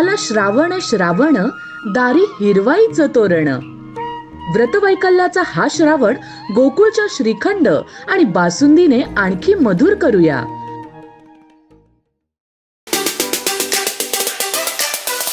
आला श्रावण श्रावण दारी हिरवाईचं तोरण. व्रतवैकल्याचा हा श्रावण गोकुळच्या श्रीखंड आणि बासुंदीने आणखी मधुर करूया.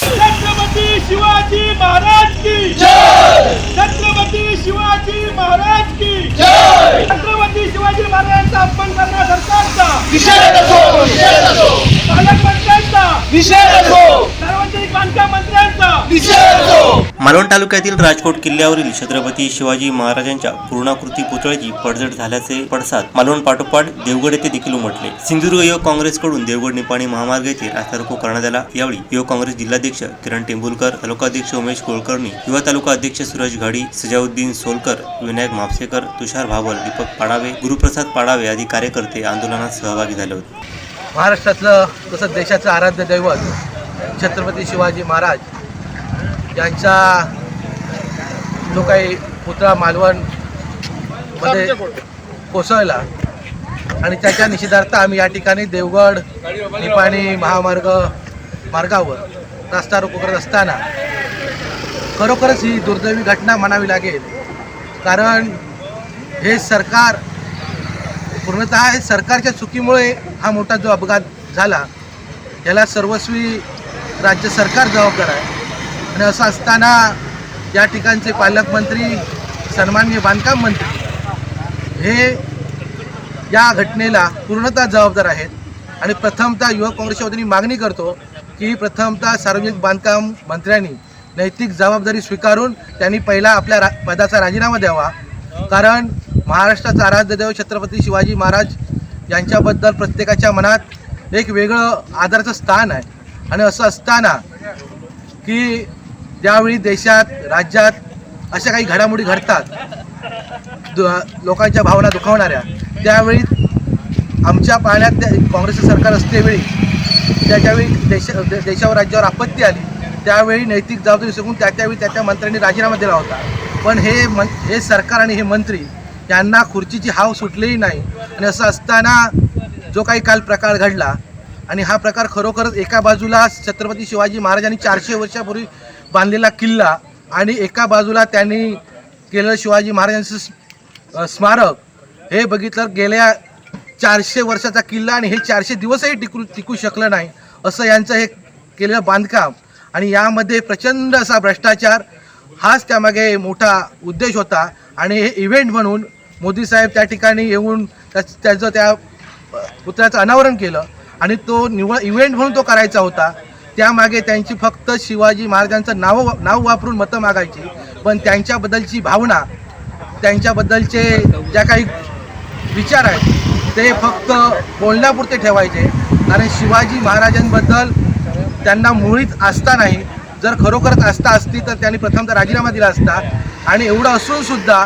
छत्रपती शिवाजी महाराज की जय! छत्रपती शिवाजी महाराज की जय! छत्रपती शिवाजी महाराजांचा अपमान सरकारचा निषेध असो निषेध असो पालकमंत्र्यांचा निषेध असो सार्वजनिक बांधकाम मंत्र्यांचा. निषेध असो मालवण तालुक्यातील राजकोट किल्ल्यावरील छत्रपती शिवाजी महाराजांच्या पूर्णाकृती पुतळ्याची पडझड झाल्याचे पडसाद मालवण पाठोपाठ देवगड येथे देखील उमटले. सिंधुदुर्ग युवक काँग्रेसकडून देवगड निपाणी महामार्ग येथे रास्ता रोको करण्यात आला. यावेळी युवक काँग्रेस जिल्हाध्यक्ष किरण टेंभुलकर तालुकाध्यक्ष उमेश कुलकर्णी युवा तालुका अध्यक्ष सुरज घाडी सजाउद्दीन सोलकर विनायक म्हापसेकर तुषार भावल दीपक पाडावे गुरुप्रसाद पाडावे आदी कार्यकर्ते आंदोलनात सहभागी झाले होते. महाराष्ट्रातलं तसंच देशाचं आराध्य दैवत छत्रपती शिवाजी महाराज यांचा जो काही पुतळा मालवणमध्ये कोसळला आणि त्याच्या निषेधार्थ आम्ही या ठिकाणी देवगड निपाणी महामार्ग मार्गावर रस्ता रोको करत असताना खरोखरच ही दुर्दैवी घटना म्हणावी लागेल. कारण हे सरकार पूर्णतः हे सरकारच्या चुकीमुळे हा मोठा जो अपघात झाला याला सर्वस्वी राज्य सरकार जबाबदार आहे. आणि असं असताना या ठिकाणचे पालकमंत्री सन्माननीय बांधकाम मंत्री हे या घटनेला पूर्णतः जबाबदार आहेत. आणि प्रथमतः युवक काँग्रेसच्या वतीने मागणी करतो की प्रथमतः सार्वजनिक बांधकाम मंत्र्यांनी नैतिक जबाबदारी स्वीकारून त्यांनी पहिला आपल्या रा पदाचा राजीनामा द्यावा. कारण महाराष्ट्राचा आराध्य देव छत्रपती शिवाजी महाराज यांच्याबद्दल प्रत्येकाच्या मनात एक वेगळं आदराचं स्थान आहे. आणि असं असताना की ज्यावेळी देशात राज्यात अशा काही घडामोडी घडतात लोकांच्या भावना दुखावणाऱ्या त्यावेळी आमच्या पाण्यात त्या काँग्रेसचं सरकार असतेवेळी त्याच्यावेळी देशा देश देशावर राज्यावर आपत्ती आली त्यावेळी नैतिक जबाबदारी स्वीकारून त्या त्यावेळी त्या त्या मंत्र्यांनी राजीनामा दिला होता. पण हे मं हे सरकार आणि हे मंत्री यांना खुर्चीची हाव सुटलेली नाही. आणि असं असताना जो काही काल प्रकार घडला आणि हा प्रकार खरोखरच एका बाजूला छत्रपती शिवाजी महाराजांनी चारशे वर्षापूर्वी बांधलेला किल्ला आणि एका बाजूला त्यांनी केलेलं शिवाजी महाराजांचं स्मारक हे बघितलं गेल्या चारशे वर्षाचा किल्ला आणि हे चारशे दिवसही टिकू टिकू शकलं नाही असं यांचं हे केलेलं बांधकाम. आणि यामध्ये प्रचंड असा भ्रष्टाचार हाच त्यामागे मोठा उद्देश होता. आणि हे इव्हेंट म्हणून मोदी साहेब त्या ठिकाणी येऊन त्या त्याचं त्या पुतळ्याचं अनावरण केलं. आणि तो निवळ इव्हेंट म्हणून तो करायचा होता. त्यामागे त्यांची फक्त शिवाजी महाराजांचं नाव नाव वापरून मतं मागायची. पण त्यांच्याबद्दलची भावना त्यांच्याबद्दलचे ज्या काही विचार आहेत ते फक्त बोलण्यापुरते ठेवायचे. कारण शिवाजी महाराजांबद्दल त्यांना मुळीच आस्था नाही. जर खरोखरच आस्था असती तर त्यांनी प्रथमतः राजीनामा दिला असता. आणि एवढं असून सुद्धा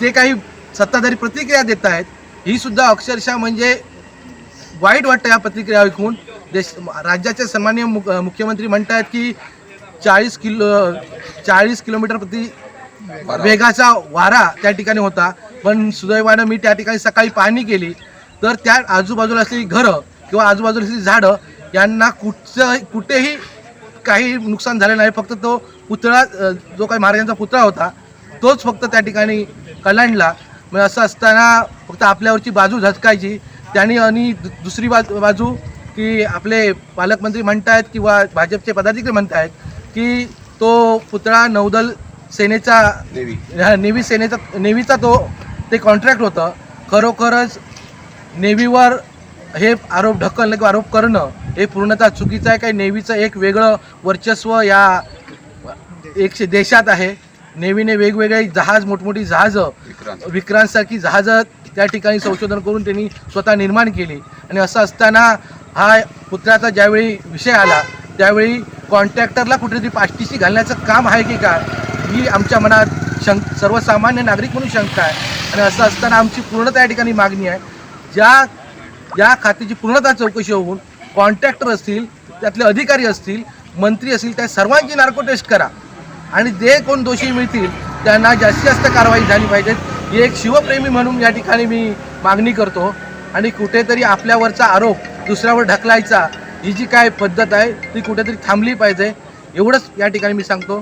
ते काही सत्ताधारी प्रतिक्रिया देत आहेत ही सुद्धा अक्षरशः म्हणजे वाईट वाटतं या प्रतिक्रिया ऐकून. देश राज्याचे सन्माननीय मुख मुख्यमंत्री म्हणत आहेत की चाळीस किलो चाळीस किलोमीटर प्रति वेगाचा वारा त्या ठिकाणी होता. पण सुदैवानं मी त्या ठिकाणी सकाळी पाहणी केली. तर त्या आजूबाजूला असलेली घरं किंवा आजूबाजूला असलेली झाडं यांना कुठचं कुठेही काही नुकसान झालं नाही. फक्त तो पुतळा जो काही महाराजांचा पुतळा होता तोच फक्त त्या ठिकाणी कलांडला. मग असं असताना फक्त आपल्यावरची बाजू झटकायची. त्यांनी आणि दुसरी बाजू बाजू की आपले पालकमंत्री म्हणतायत किंवा भाजपचे पदाधिकारी म्हणतायत की तो पुतळा नौदल सेनेचा हा, नेव्ही सेनेचा नेव्हीचा तो ते कॉन्ट्रॅक्ट होतं. खरोखरच नेव्हीवर हे आरोप ढकलणं किंवा आरोप करणं हे पूर्णतः चुकीचं आहे. काही नेव्हीचं एक वेगळं वर्चस्व या एकशे देशात आहे. नेव्हीने वेगवेगळे जहाज मोठमोठी जहाजं विक्रांतसारखी जहाजं त्या ठिकाणी संशोधन करून त्यांनी स्वतः निर्माण केली. आणि असं असताना हा पुत्राचा ज्यावेळी विषय आला त्यावेळी कॉन्ट्रॅक्टरला कुठेतरी पाष्टीशी घालण्याचं काम आहे की काय ही आमच्या मनात शंक सर्वसामान्य नागरिक म्हणून शंका आहे. आणि असं असताना आमची पूर्णतः या ठिकाणी मागणी आहे. ज्या या खात्याची पूर्णतः चौकशी होऊन कॉन्ट्रॅक्टर असतील त्यातले अधिकारी असतील मंत्री असतील त्या सर्वांची नार्को टेस्ट करा. आणि जे कोण दोषी मिळतील त्यांना जास्तीत जास्त कारवाई झाली पाहिजे. ही एक शिवप्रेमी म्हणून या ठिकाणी मी मागणी करतो. आणि कुठेतरी आपल्यावरचा आरोप दुसऱ्यावर ढकलायचा ही जी काय पद्धत आहे ती कुठेतरी थांबली पाहिजे. एवढंच या ठिकाणी मी सांगतो.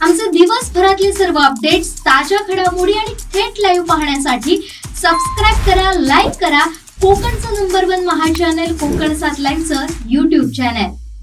आमचे दिवसभरातले सर्व अपडेट्स ताज्या घडामोडी आणि थेट लाईव्ह पाहण्यासाठी सबस्क्राईब करा लाईक करा. कोकणचं number one Maha channel Konkan सात लाईव्हचं युट्यूब चॅनल